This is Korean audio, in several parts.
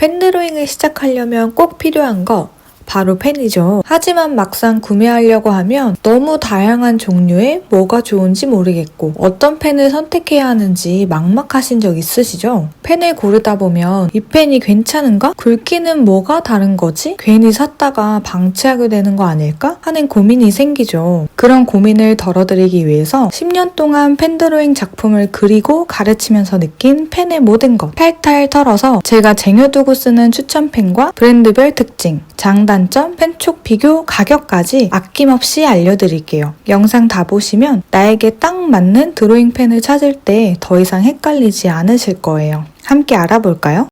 펜드로잉을 시작하려면 꼭 필요한 거 바로 펜이죠. 하지만 막상 구매하려고 하면 너무 다양한 종류의 뭐가 좋은지 모르겠고 어떤 펜을 선택해야 하는지 막막하신 적 있으시죠? 펜을 고르다 보면 이 펜이 괜찮은가? 굵기는 뭐가 다른 거지? 괜히 샀다가 방치하게 되는 거 아닐까? 하는 고민이 생기죠. 그런 고민을 덜어드리기 위해서 10년 동안 펜드로잉 작품을 그리고 가르치면서 느낀 펜의 모든 것 탈탈 털어서 제가 쟁여두고 쓰는 추천 펜과 브랜드별 특징, 장단 점, 펜촉 비교, 가격까지 아낌없이 알려드릴게요. 영상 다 보시면 나에게 딱 맞는 드로잉 펜을 찾을 때 더 이상 헷갈리지 않으실 거예요. 함께 알아볼까요?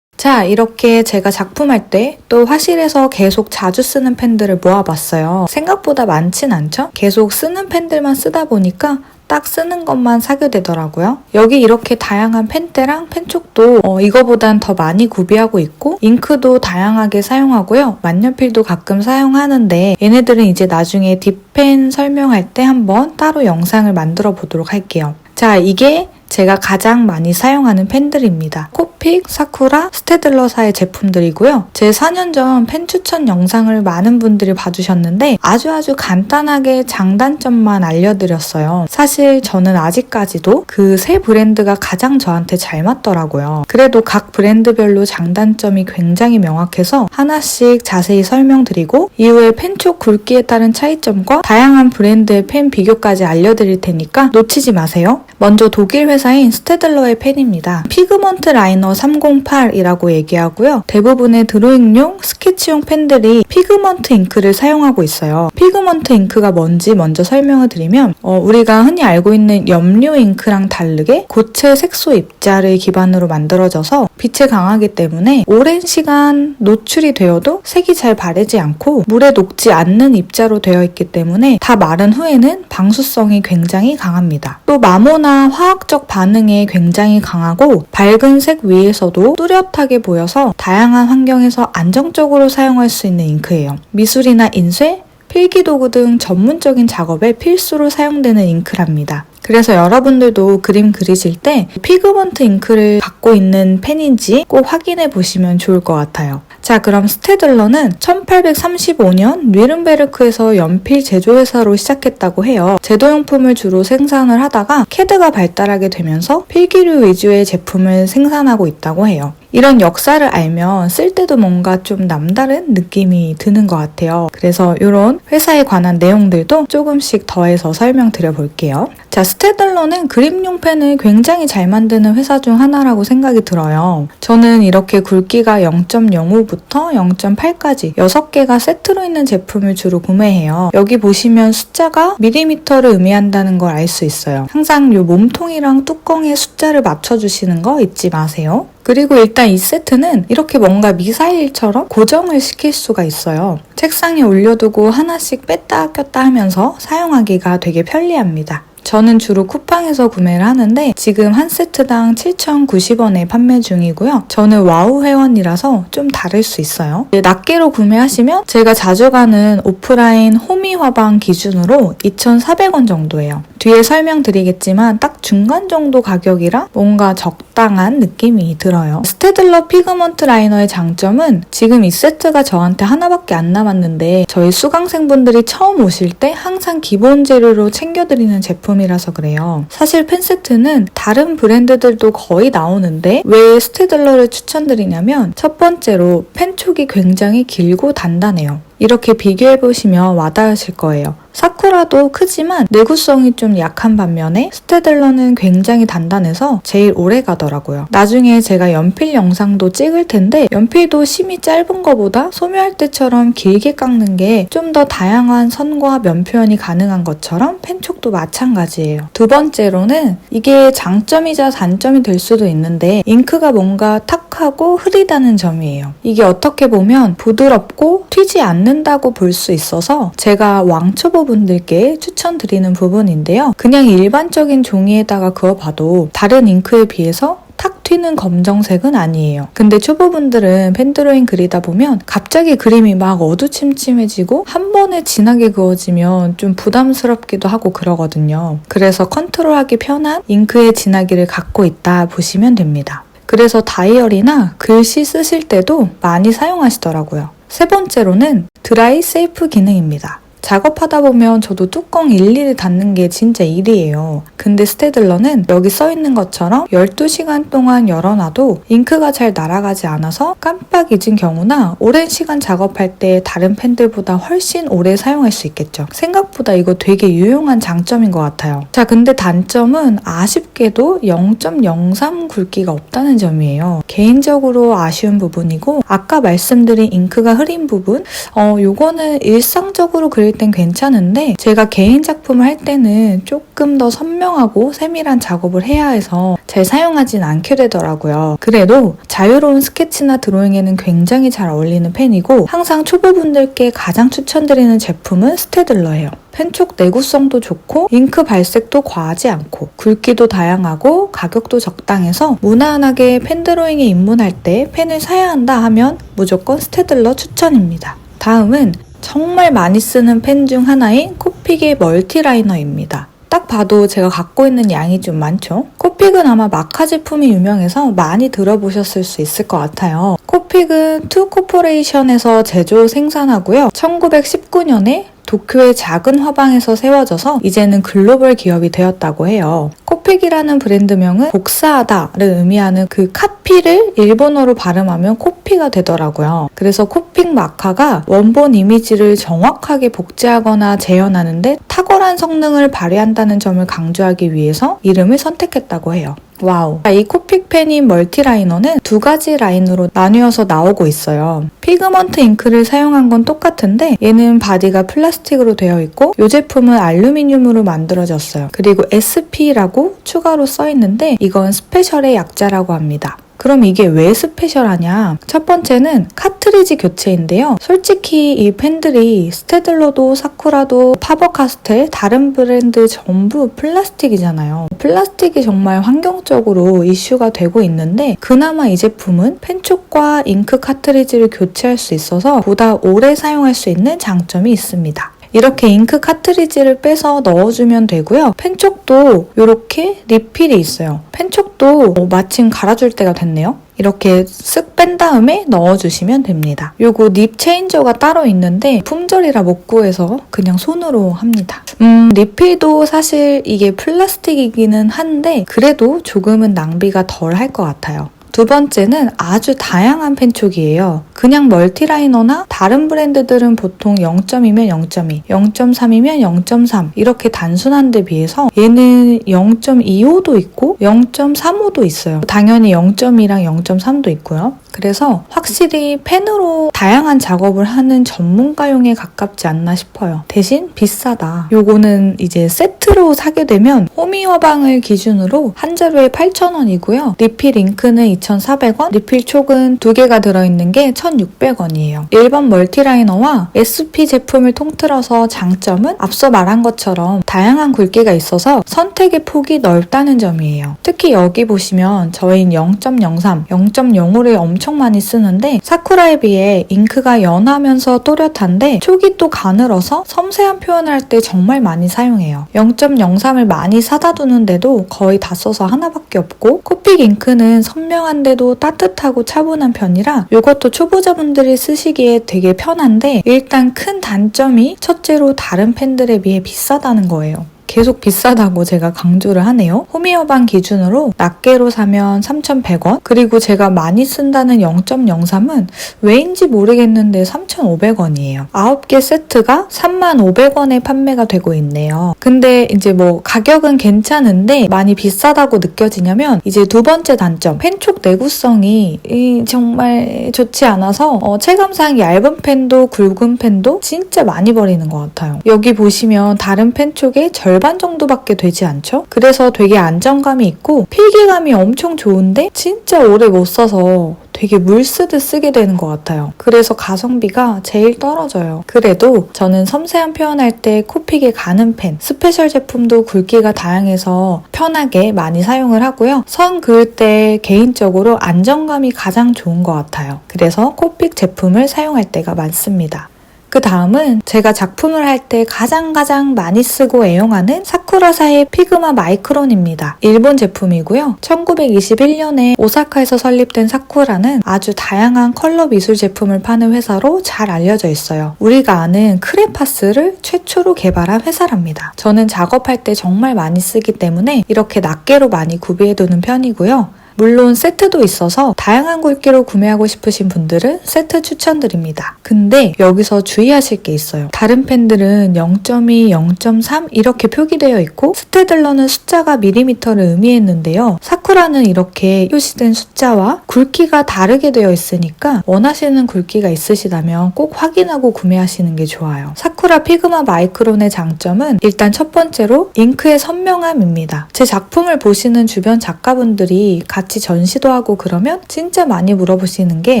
자, 이렇게 제가 작품할 때 또 화실에서 계속 자주 쓰는 펜들을 모아봤어요. 생각보다 많진 않죠? 계속 쓰는 펜들만 쓰다 보니까 딱 쓰는 것만 사게 되더라고요. 여기 이렇게 다양한 펜대랑 펜촉도 어, 이거보단 더 많이 구비하고 있고 잉크도 다양하게 사용하고요. 만년필도 가끔 사용하는데 얘네들은 이제 나중에 딥펜 설명할 때 한번 따로 영상을 만들어 보도록 할게요. 자, 이게 제가 가장 많이 사용하는 펜들입니다. 코픽, 사쿠라, 스테들러사의 제품들이고요. 제 4년 전 펜 추천 영상을 많은 분들이 봐주셨는데 아주 아주 간단하게 장단점만 알려드렸어요. 사실 저는 아직까지도 그 세 브랜드가 가장 저한테 잘 맞더라고요. 그래도 각 브랜드별로 장단점이 굉장히 명확해서 하나씩 자세히 설명드리고 이후에 펜촉 굵기에 따른 차이점과 다양한 브랜드의 펜 비교까지 알려드릴 테니까 놓치지 마세요. 먼저 독일 회사 인 스테들러의 펜입니다. 피그먼트 라이너 308이라고 얘기하고요. 대부분의 드로잉용, 스케치용 펜들이 피그먼트 잉크를 사용하고 있어요. 피그먼트 잉크가 뭔지 먼저 설명을 드리면 어, 우리가 흔히 알고 있는 염료 잉크랑 다르게 고체 색소 입자를 기반으로 만들어져서 빛에 강하기 때문에 오랜 시간 노출이 되어도 색이 잘 바래지 않고 물에 녹지 않는 입자로 되어 있기 때문에 다 마른 후에는 방수성이 굉장히 강합니다. 또 마모나 화학적 반응에 굉장히 강하고 밝은 색 위에서도 뚜렷하게 보여서 다양한 환경에서 안정적으로 사용할 수 있는 잉크예요. 미술이나 인쇄, 필기도구 등 전문적인 작업에 필수로 사용되는 잉크랍니다. 그래서 여러분들도 그림 그리실 때 피그먼트 잉크를 갖고 있는 펜인지 꼭 확인해 보시면 좋을 것 같아요. 자, 그럼 스테들러는 1835년 뉘른베르크에서 연필 제조회사로 시작했다고 해요. 제도용품을 주로 생산을 하다가 캐드가 발달하게 되면서 필기류 위주의 제품을 생산하고 있다고 해요. 이런 역사를 알면 쓸 때도 뭔가 좀 남다른 느낌이 드는 것 같아요. 그래서 이런 회사에 관한 내용들도 조금씩 더해서 설명드려 볼게요. 자, 스테들러는 그림용 펜을 굉장히 잘 만드는 회사 중 하나라고 생각이 들어요. 저는 이렇게 굵기가 0.05부터 0.8까지 6개가 세트로 있는 제품을 주로 구매해요. 여기 보시면 숫자가 밀리미터를 의미한다는 걸 알 수 있어요. 항상 이 몸통이랑 뚜껑에 숫자를 맞춰주시는 거 잊지 마세요. 그리고 일단 이 세트는 이렇게 뭔가 미사일처럼 고정을 시킬 수가 있어요. 책상에 올려두고 하나씩 뺐다 꼈다 하면서 사용하기가 되게 편리합니다. 저는 주로 쿠팡에서 구매를 하는데 지금 한 세트당 7,090원에 판매 중이고요. 저는 와우 회원이라서 좀 다를 수 있어요. 낱개로 구매하시면 제가 자주 가는 오프라인 호미 화방 기준으로 2,400원 정도예요. 뒤에 설명드리겠지만 딱 중간 정도 가격이라 뭔가 적당한 느낌이 들어요. 스테들러 피그먼트 라이너의 장점은 지금 이 세트가 저한테 하나밖에 안 남았는데 저희 수강생분들이 처음 오실 때 항상 기본 재료로 챙겨드리는 제품 이라서 그래요. 사실 펜 세트는 다른 브랜드들도 거의 나오는데 왜 스테들러를 추천드리냐면 첫 번째로 펜촉이 굉장히 길고 단단해요. 이렇게 비교해 보시면 와닿으실 거예요. 사쿠라도 크지만 내구성이 좀 약한 반면에 스테들러는 굉장히 단단해서 제일 오래 가더라고요. 나중에 제가 연필 영상도 찍을 텐데 연필도 심이 짧은 거보다 소묘할 때처럼 길게 깎는 게 좀 더 다양한 선과 면 표현이 가능한 것처럼 펜촉도 마찬가지예요. 두 번째로는 이게 장점이자 단점이 될 수도 있는데 잉크가 뭔가 탁하고 흐리다는 점이에요. 이게 어떻게 보면 부드럽고 튀지 않는 다고 볼 수 있어서 제가 왕초보 분들께 추천드리는 부분인데요. 그냥 일반적인 종이에다가 그어봐도 다른 잉크에 비해서 탁 튀는 검정색은 아니에요. 근데 초보분들은 펜드로잉 그리다 보면 갑자기 그림이 막 어두침침해지고 한 번에 진하게 그어지면 좀 부담스럽기도 하고 그러거든요. 그래서 컨트롤하기 편한 잉크의 진하기를 갖고 있다 보시면 됩니다. 그래서 다이어리나 글씨 쓰실 때도 많이 사용하시더라고요. 세 번째로는 드라이 세이프 기능입니다. 작업하다 보면 저도 뚜껑 일일이 닫는 게 진짜 일이에요. 근데 스테들러는 여기 써 있는 것처럼 12시간 동안 열어놔도 잉크가 잘 날아가지 않아서 깜빡 잊은 경우나 오랜 시간 작업할 때 다른 펜들보다 훨씬 오래 사용할 수 있겠죠. 생각보다 이거 되게 유용한 장점인 것 같아요. 자, 근데 단점은 아쉽게도 0.03 굵기가 없다는 점이에요. 개인적으로 아쉬운 부분이고 아까 말씀드린 잉크가 흐린 부분 어, 요거는 일상적으로 그릴 땐 괜찮은데 제가 개인 작품을 할 때는 조금 더 선명하고 세밀한 작업을 해야 해서 잘 사용하진 않게 되더라고요. 그래도 자유로운 스케치나 드로잉에는 굉장히 잘 어울리는 펜이고 항상 초보분들께 가장 추천드리는 제품은 스테들러예요. 펜촉 내구성도 좋고 잉크 발색도 과하지 않고 굵기도 다양하고 가격도 적당해서 무난하게 펜 드로잉에 입문할 때 펜을 사야 한다 하면 무조건 스테들러 추천입니다. 다음은 정말 많이 쓰는 펜 중 하나인 코픽의 멀티라이너입니다. 딱 봐도 제가 갖고 있는 양이 좀 많죠? 코픽은 아마 마카 제품이 유명해서 많이 들어보셨을 수 있을 것 같아요. 코픽은 투 코퍼레이션에서 제조 생산하고요. 1919년에 도쿄의 작은 화방에서 세워져서 이제는 글로벌 기업이 되었다고 해요. 코픽이라는 브랜드명은 복사하다를 의미하는 그 카피를 일본어로 발음하면 코피가 되더라고요. 그래서 코픽 마카가 원본 이미지를 정확하게 복제하거나 재현하는데 탁월한 성능을 발휘한다는 점을 강조하기 위해서 이름을 선택했다고 해요. 와우. 이 코픽 펜인 멀티라이너는 두 가지 라인으로 나뉘어서 나오고 있어요. 피그먼트 잉크를 사용한 건 똑같은데 얘는 바디가 플라스틱으로 되어 있고 이 제품은 알루미늄으로 만들어졌어요. 그리고 SP라고 추가로 써 있는데 이건 스페셜의 약자라고 합니다. 그럼 이게 왜 스페셜하냐? 첫 번째는 카트리지 교체인데요. 솔직히 이 펜들이 스테들러도 사쿠라도 파버카스텔 다른 브랜드 전부 플라스틱이잖아요. 플라스틱이 정말 환경적으로 이슈가 되고 있는데 그나마 이 제품은 펜촉과 잉크 카트리지를 교체할 수 있어서 보다 오래 사용할 수 있는 장점이 있습니다. 이렇게 잉크 카트리지를 빼서 넣어주면 되고요. 펜촉도 이렇게 리필이 있어요. 펜촉도 어, 마침 갈아줄 때가 됐네요. 이렇게 쓱 뺀 다음에 넣어주시면 됩니다. 요거 립 체인저가 따로 있는데 품절이라 못 구해서 그냥 손으로 합니다. 음, 리필도 사실 이게 플라스틱이기는 한데 그래도 조금은 낭비가 덜 할 것 같아요. 두 번째는 아주 다양한 펜촉이에요. 그냥 멀티라이너나 다른 브랜드들은 보통 0.2면 0.2, 0.3이면 0.3 이렇게 단순한 데 비해서 얘는 0.25도 있고 0.35도 있어요. 당연히 0.2랑 0.3도 있고요. 그래서 확실히 펜으로 다양한 작업을 하는 전문가용에 가깝지 않나 싶어요. 대신 비싸다. 요거는 이제 세트로 사게 되면 호미화방을 기준으로 한 자루에 8,000원이고요. 리필 잉크는 2,400원, 리필 촉은 두 개가 들어있는 게 1,600원이에요. 일반 멀티라이너와 SP 제품을 통틀어서 장점은 앞서 말한 것처럼 다양한 굵기가 있어서 선택의 폭이 넓다는 점이에요. 특히 여기 보시면 저희는 0.03, 0.05를 엄청 많이 쓰는데 사쿠라에 비해 잉크가 연하면서 또렷한데 촉이 또 가늘어서 섬세한 표현을 할때 정말 많이 사용해요. 0.03을 많이 사다 두는데도 거의 다 써서 하나밖에 없고 코픽 잉크는 선명한데도 따뜻하고 차분한 편이라 이것도 초보자분들이 쓰시기에 되게 편한데 일단 큰 단점이 첫째로 다른 펜들에 비해 비싸다는 거예요. 계속 비싸다고 제가 강조를 하네요. 호미어방 기준으로 낱개로 사면 3,100원 그리고 제가 많이 쓴다는 0.03은 왜인지 모르겠는데 3,500원이에요. 9개 세트가 3,500원에 판매가 되고 있네요. 근데 이제 뭐 가격은 괜찮은데 많이 비싸다고 느껴지냐면 이제 두 번째 단점 펜촉 내구성이 정말 좋지 않아서 어, 체감상 얇은 펜도 굵은 펜도 진짜 많이 버리는 것 같아요. 여기 보시면 다른 펜촉의 절반 절반 정도밖에 되지 않죠? 그래서 되게 안정감이 있고 필기감이 엄청 좋은데 진짜 오래 못 써서 되게 물 쓰듯 쓰게 되는 것 같아요. 그래서 가성비가 제일 떨어져요. 그래도 저는 섬세한 표현할 때 코픽에 가는 펜, 스페셜 제품도 굵기가 다양해서 편하게 많이 사용을 하고요. 선 그을 때 개인적으로 안정감이 가장 좋은 것 같아요. 그래서 코픽 제품을 사용할 때가 많습니다. 그 다음은 제가 작품을 할 때 가장 가장 많이 쓰고 애용하는 사쿠라사의 피그마 마이크론입니다. 일본 제품이고요. 1921년에 오사카에서 설립된 사쿠라는 아주 다양한 컬러 미술 제품을 파는 회사로 잘 알려져 있어요. 우리가 아는 크레파스를 최초로 개발한 회사랍니다. 저는 작업할 때 정말 많이 쓰기 때문에 이렇게 낱개로 많이 구비해두는 편이고요. 물론 세트도 있어서 다양한 굵기로 구매하고 싶으신 분들은 세트 추천드립니다. 근데 여기서 주의하실 게 있어요. 다른 펜들은 0.2, 0.3 이렇게 표기되어 있고 스테들러는 숫자가 밀리미터를 의미했는데요. 사쿠라는 이렇게 표시된 숫자와 굵기가 다르게 되어 있으니까 원하시는 굵기가 있으시다면 꼭 확인하고 구매하시는 게 좋아요. 사쿠라 피그마 마이크론의 장점은 일단 첫 번째로 잉크의 선명함입니다. 제 작품을 보시는 주변 작가분들이 전시도 하고 그러면 진짜 많이 물어보시는 게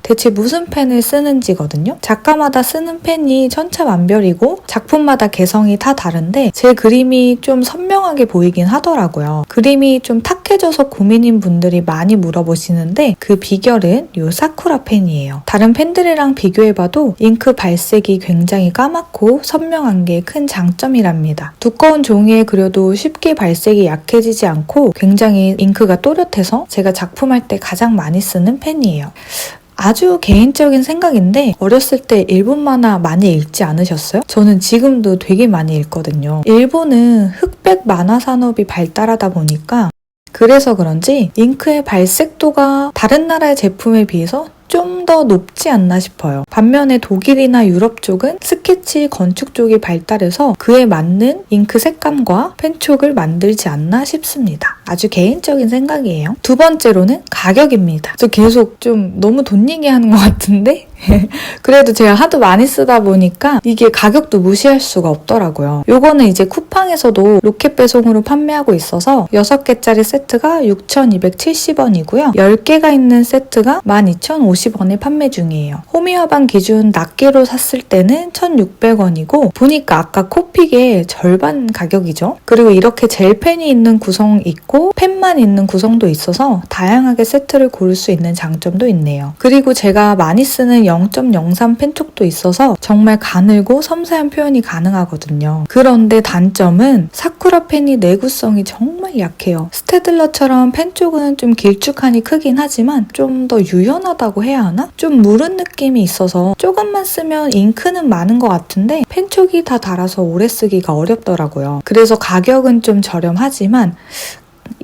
대체 무슨 펜을 쓰는지거든요. 작가마다 쓰는 펜이 천차만별이고 작품마다 개성이 다 다른데 제 그림이 좀 선명하게 보이긴 하더라고요. 그림이 좀 탁해져서 고민인 분들이 많이 물어보시는데 그 비결은 이 사쿠라 펜이에요. 다른 펜들이랑 비교해봐도 잉크 발색이 굉장히 까맣고 선명한 게 큰 장점이랍니다. 두꺼운 종이에 그려도 쉽게 발색이 약해지지 않고 굉장히 잉크가 또렷해서 제가 작품할 때 가장 많이 쓰는 펜이에요. 아주 개인적인 생각인데 어렸을 때 일본 만화 많이 읽지 않으셨어요? 저는 지금도 되게 많이 읽거든요. 일본은 흑백 만화 산업이 발달하다 보니까 그래서 그런지 잉크의 발색도가 다른 나라의 제품에 비해서 좀 더 높지 않나 싶어요. 반면에 독일이나 유럽 쪽은 스케치, 건축 쪽이 발달해서 그에 맞는 잉크 색감과 펜촉을 만들지 않나 싶습니다. 아주 개인적인 생각이에요. 두 번째로는 가격입니다. 저 계속 좀 너무 돈 얘기하는 것 같은데? 그래도 제가 하도 많이 쓰다 보니까 이게 가격도 무시할 수가 없더라고요. 요거는 이제 쿠팡에서도 로켓 배송으로 판매하고 있어서 6개짜리 세트가 6,270원이고요. 10개가 있는 세트가 12,050원 에 판매 중이에요. 호미 화방 기준 낱개로 샀을 때는 1,600원이고 보니까 아까 코픽의 절반 가격이죠. 그리고 이렇게 젤펜이 있는 구성 있고 펜만 있는 구성도 있어서 다양하게 세트를 고를 수 있는 장점도 있네요. 그리고 제가 많이 쓰는 0.03 펜촉도 있어서 정말 가늘고 섬세한 표현이 가능하거든요. 그런데 단점은 사쿠라 펜이 내구성이 정말 약해요. 스테들러처럼 펜 쪽은 좀 길쭉하니 크긴 하지만 좀 더 유연하다고 해야 하나? 좀 무른 느낌이 있어서 조금만 쓰면 잉크는 많은 것 같은데 펜촉이 다 닳아서 오래 쓰기가 어렵더라고요. 그래서 가격은 좀 저렴하지만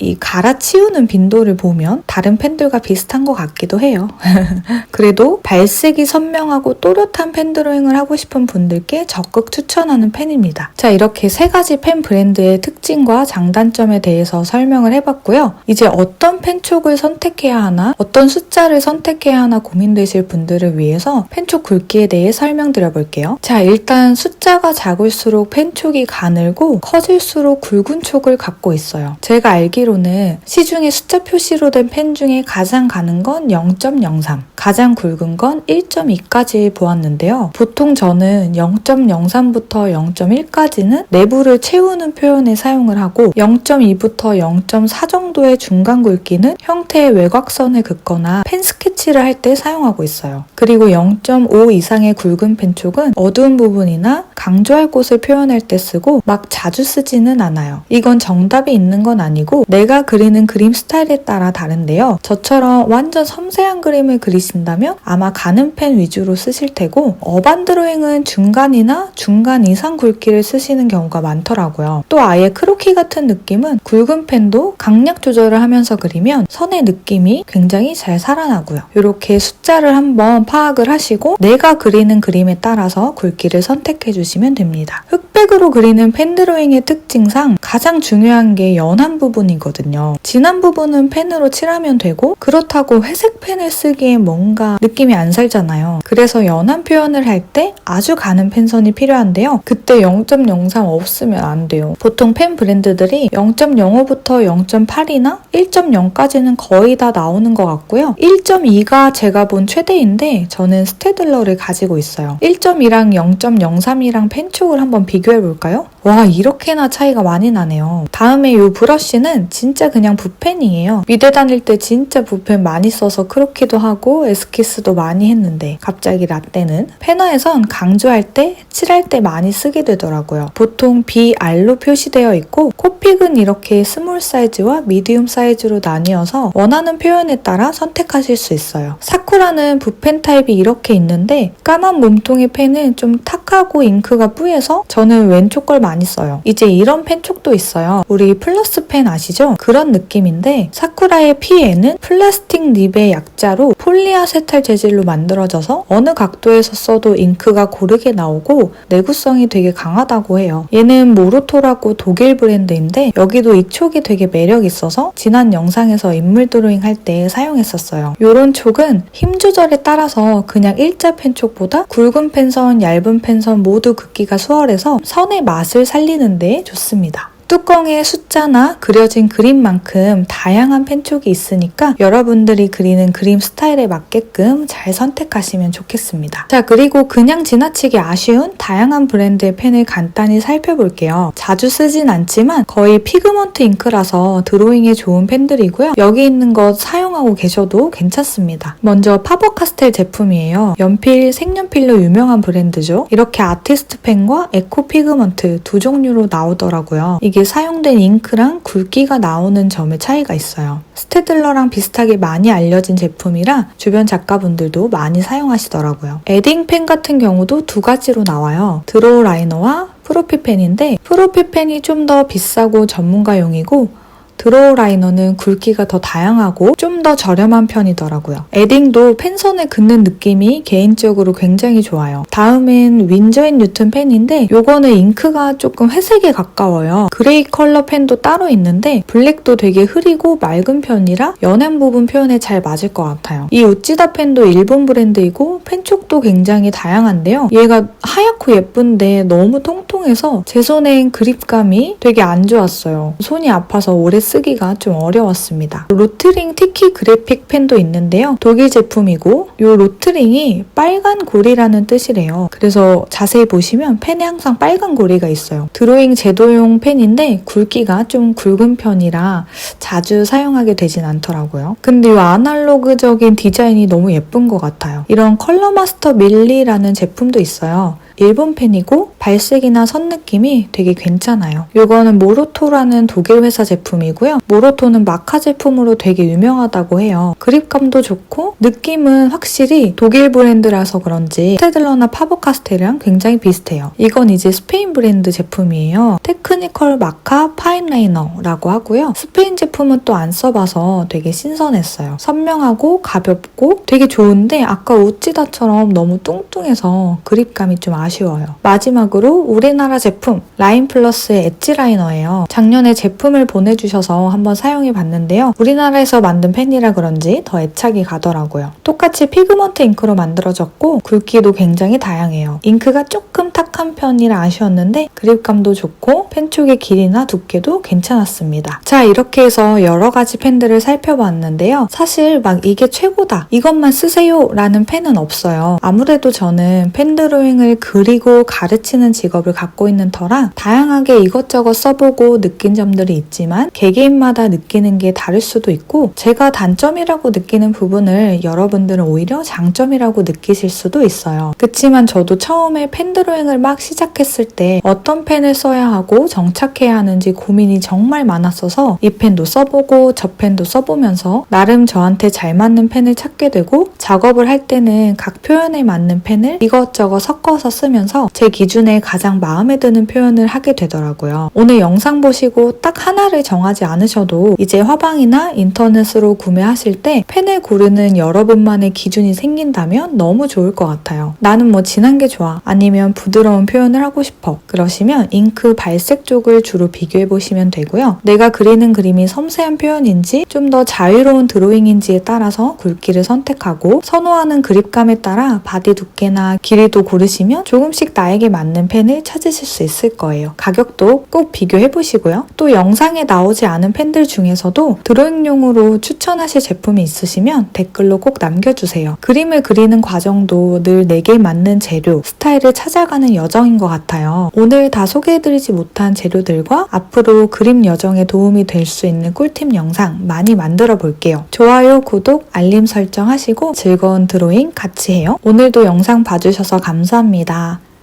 이 갈아치우는 빈도를 보면 다른 펜들과 비슷한 것 같기도 해요. 그래도 발색이 선명하고 또렷한 펜 드로잉을 하고 싶은 분들께 적극 추천하는 펜입니다. 자, 이렇게 세 가지 펜 브랜드의 특징과 장단점에 대해서 설명을 해봤고요. 이제 어떤 펜촉을 선택해야 하나, 어떤 숫자를 선택해야 하나 고민되실 분들을 위해서 펜촉 굵기에 대해 설명드려 볼게요. 자, 일단 숫자가 작을수록 펜촉이 가늘고 커질수록 굵은 촉을 갖고 있어요. 제가 알기로 는 시중에 숫자 표시로 된 펜 중에 가장 가는 건 0.03, 가장 굵은 건 1.2까지 보았는데요. 보통 저는 0.03부터 0.1까지는 내부를 채우는 표현에 사용을 하고 0.2부터 0.4 정도의 중간 굵기는 형태의 외곽선을 긋거나 펜 스케치를 할 때 사용하고 있어요. 그리고 0.5 이상의 굵은 펜촉은 어두운 부분이나 강조할 곳을 표현할 때 쓰고 막 자주 쓰지는 않아요. 이건 정답이 있는 건 아니고 내가 그리는 그림 스타일에 따라 다른데요. 저처럼 완전 섬세한 그림을 그리신다면 아마 가는 펜 위주로 쓰실 테고 어반 드로잉은 중간이나 중간 이상 굵기를 쓰시는 경우가 많더라고요. 또 아예 크로키 같은 느낌은 굵은 펜도 강약 조절을 하면서 그리면 선의 느낌이 굉장히 잘 살아나고요. 이렇게 숫자를 한번 파악을 하시고 내가 그리는 그림에 따라서 굵기를 선택해 주시면 됩니다. 흑백으로 그리는 펜 드로잉의 특징상 가장 중요한 게 연한 부분이 거든요. 진한 부분은 펜으로 칠하면 되고 그렇다고 회색 펜을 쓰기엔 뭔가 느낌이 안 살잖아요. 그래서 연한 표현을 할 때 아주 가는 펜선이 필요한데요. 그때 0.03 없으면 안 돼요. 보통 펜 브랜드들이 0.05부터 0.8이나 1.0까지는 거의 다 나오는 것 같고요. 1.2가 제가 본 최대인데 저는 스테들러를 가지고 있어요. 1.2랑 0.03이랑 펜촉을 한번 비교해 볼까요? 와 이렇게나 차이가 많이 나네요. 다음에 이 브러쉬는 진짜 그냥 붓펜이에요. 미대 다닐 때 진짜 붓펜 많이 써서 크로키도 하고 에스키스도 많이 했는데 갑자기 라떼는 페너에선 강조할 때, 칠할 때 많이 쓰게 되더라고요. 보통 BR로 표시되어 있고 코픽은 이렇게 스몰 사이즈와 미디움 사이즈로 나뉘어서 원하는 표현에 따라 선택하실 수 있어요. 사쿠라는 붓펜 타입이 이렇게 있는데 까만 몸통의 펜은 좀 탁하고 잉크가 뿌예서 저는 왼쪽 걸 많이 써요. 이제 이런 펜촉도 있어요. 우리 플러스 펜 아시죠? 그런 느낌인데 사쿠라의 P에는 플라스틱 립의 약자로 폴리아세탈 재질로 만들어져서 어느 각도에서 써도 잉크가 고르게 나오고 내구성이 되게 강하다고 해요. 얘는 모로토라고 독일 브랜드인데 여기도 이 촉이 되게 매력 있어서 지난 영상에서 인물 드로잉 할 때 사용했었어요. 이런 촉은 힘 조절에 따라서 그냥 일자 펜촉보다 굵은 펜선, 얇은 펜선 모두 긋기가 수월해서 선의 맛을 살리는 데 좋습니다. 뚜껑에 숫자나 그려진 그림만큼 다양한 펜촉이 있으니까 여러분들이 그리는 그림 스타일에 맞게끔 잘 선택하시면 좋겠습니다. 자, 그리고 그냥 지나치기 아쉬운 다양한 브랜드의 펜을 간단히 살펴볼게요. 자주 쓰진 않지만 거의 피그먼트 잉크라서 드로잉에 좋은 펜들이고요. 여기 있는 것 사용하고 계셔도 괜찮습니다. 먼저 파버 카스텔 제품이에요. 연필, 색연필로 유명한 브랜드죠. 이렇게 아티스트 펜과 에코 피그먼트 두 종류로 나오더라고요. 이게 사용된 잉크랑 굵기가 나오는 점의 차이가 있어요. 스테들러랑 비슷하게 많이 알려진 제품이라 주변 작가분들도 많이 사용하시더라고요. 에딩 펜 같은 경우도 두 가지로 나와요. 드로우 라이너와 프로피 펜인데 프로피 펜이 좀 더 비싸고 전문가용이고 드로우 라이너는 굵기가 더 다양하고 좀 더 저렴한 편이더라고요. 에딩도 펜선을 긋는 느낌이 개인적으로 굉장히 좋아요. 다음엔 윈저인 뉴튼 펜인데 요거는 잉크가 조금 회색에 가까워요. 그레이 컬러 펜도 따로 있는데 블랙도 되게 흐리고 맑은 편이라 연한 부분 표현에 잘 맞을 것 같아요. 이 우찌다 펜도 일본 브랜드이고 펜촉 도 굉장히 다양한데요. 얘가 하얗고 예쁜데 너무 통통해서 제 손엔 그립감이 되게 안 좋았어요. 손이 아파서 오래 쓰기가 좀 어려웠습니다. 로트링 티키 그래픽 펜도 있는데요. 독일 제품이고 이 로트링이 빨간 고리라는 뜻이래요. 그래서 자세히 보시면 펜에 항상 빨간 고리가 있어요. 드로잉 제도용 펜인데 굵기가 좀 굵은 편이라 자주 사용하게 되진 않더라고요. 근데 이 아날로그적인 디자인이 너무 예쁜 것 같아요. 이런 컬러 마스터 밀리라는 제품도 있어요. 일본 펜이고 발색이나 선 느낌이 되게 괜찮아요. 이거는 모로토라는 독일 회사 제품이고요. 모로토는 마카 제품으로 되게 유명하다고 해요. 그립감도 좋고 느낌은 확실히 독일 브랜드라서 그런지 스테들러나 파버카스텔이랑 굉장히 비슷해요. 이건 이제 스페인 브랜드 제품이에요. 테크니컬 마카 파인라이너라고 하고요. 스페인 제품은 또 안 써봐서 되게 신선했어요. 선명하고 가볍고 되게 좋은데 아까 우찌다처럼 너무 뚱뚱해서 그립감이 좀 아쉬워요. 마지막으로 우리나라 제품 라인 플러스의 엣지 라이너예요. 작년에 제품을 보내주셔서 한번 사용해 봤는데요. 우리나라에서 만든 펜이라 그런지 더 애착이 가더라고요. 똑같이 피그먼트 잉크로 만들어졌고 굵기도 굉장히 다양해요. 잉크가 조금 탁한 편이라 아쉬웠는데 그립감도 좋고 펜촉의 길이나 두께도 괜찮았습니다. 자 이렇게 해서 여러 가지 펜들을 살펴봤는데요. 사실 막 이게 최고다 이것만 쓰세요 라는 펜은 없어요. 아무래도 저는 펜 드로잉을 그리고 가르치는 직업을 갖고 있는 터라 다양하게 이것저것 써보고 느낀 점들이 있지만 개개인마다 느끼는 게 다를 수도 있고 제가 단점이라고 느끼는 부분을 여러분들은 오히려 장점이라고 느끼실 수도 있어요. 그치만 저도 처음에 펜 드로잉을 막 시작했을 때 어떤 펜을 써야 하고 정착해야 하는지 고민이 정말 많았어서 이 펜도 써보고 저 펜도 써보면서 나름 저한테 잘 맞는 펜을 찾게 되고 작업을 할 때는 각 표현에 맞는 펜을 이것저것 섞어서 쓰면서 제 기준에 가장 마음에 드는 표현을 하게 되더라고요. 오늘 영상 보시고 딱 하나를 정하지 않으셔도 이제 화방이나 인터넷으로 구매하실 때 펜을 고르는 여러분만의 기준이 생긴다면 너무 좋을 것 같아요. 나는 뭐 진한 게 좋아. 아니면 부드러운 표현을 하고 싶어. 그러시면 잉크 발색 쪽을 주로 비교해 보시면 되고요. 내가 그리는 그림이 섬세한 표현인지 좀 더 자유로운 드로잉인지에 따라서 굵기를 선택하고 선호하는 그립감에 따라 바디 두께나 길이도 고르시면 조금씩 나에게 맞는 펜을 찾으실 수 있을 거예요. 가격도 꼭 비교해 보시고요. 또 영상에 나오지 않은 펜들 중에서도 드로잉용으로 추천하실 제품이 있으시면 댓글로 꼭 남겨주세요. 그림을 그리는 과정도 늘 내게 맞는 재료, 스타일을 찾아가는 여정인 것 같아요. 오늘 다 소개해드리지 못한 재료들과 앞으로 그림 여정에 도움이 될 수 있는 꿀팁 영상 많이 만들어 볼게요. 좋아요, 구독, 알림 설정 하시고 즐거운 드로잉 같이 해요. 오늘도 영상 봐주셔서 감사합니다.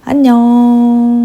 안녕.